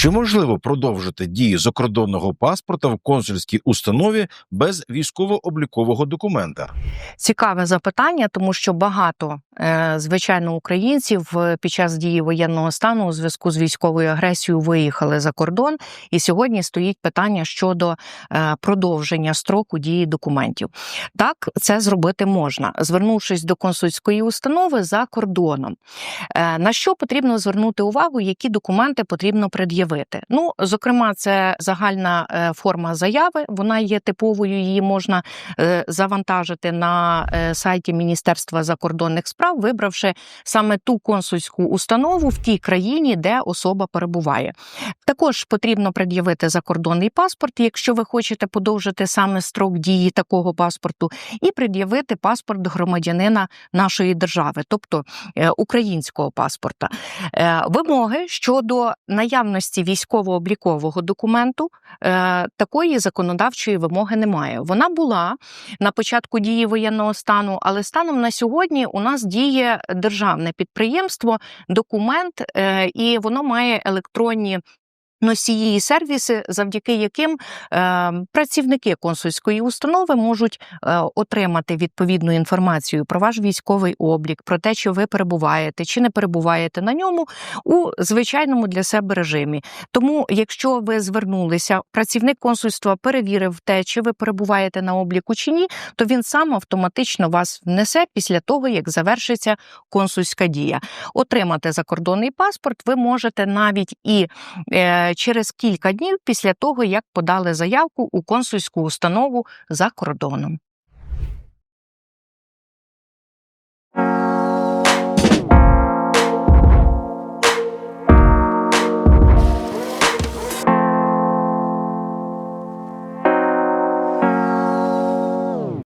Чи можливо продовжити дію закордонного паспорта в консульській установі без військово-облікового документа? Цікаве запитання, тому що багато, е, звичайно, українців е, під час дії воєнного стану у зв'язку з військовою агресією виїхали за кордон, і сьогодні стоїть питання щодо е, продовження строку дії документів. Так, це зробити можна, звернувшись до консульської установи за кордоном. На що потрібно звернути увагу, які документи потрібно пред'явити? Ну, зокрема, це загальна е, форма заяви, вона є типовою, її можна е, завантажити на е, сайті Міністерства закордонних справ, вибравши саме ту консульську установу в тій країні, де особа перебуває. Також потрібно пред'явити закордонний паспорт, якщо ви хочете подовжити саме строк дії такого паспорту, і пред'явити паспорт громадянина нашої держави, тобто українського паспорта. Вимоги щодо наявності військово-облікового документу е, такої законодавчої вимоги немає. Вона була на початку дії воєнного стану, але станом на сьогодні у нас діє державне підприємство, документ, е, і воно має електронні. Носії і сервіси, завдяки яким е, працівники консульської установи можуть е, отримати відповідну інформацію про ваш військовий облік, про те, чи ви перебуваєте чи не перебуваєте на ньому у звичайному для себе режимі. Тому, якщо ви звернулися, працівник консульства перевірив те, чи ви перебуваєте на обліку чи ні, то він сам автоматично вас внесе після того, як завершиться консульська дія. Отримати закордонний паспорт ви можете навіть і е, через кілька днів після того, як подали заявку у консульську установу за кордоном.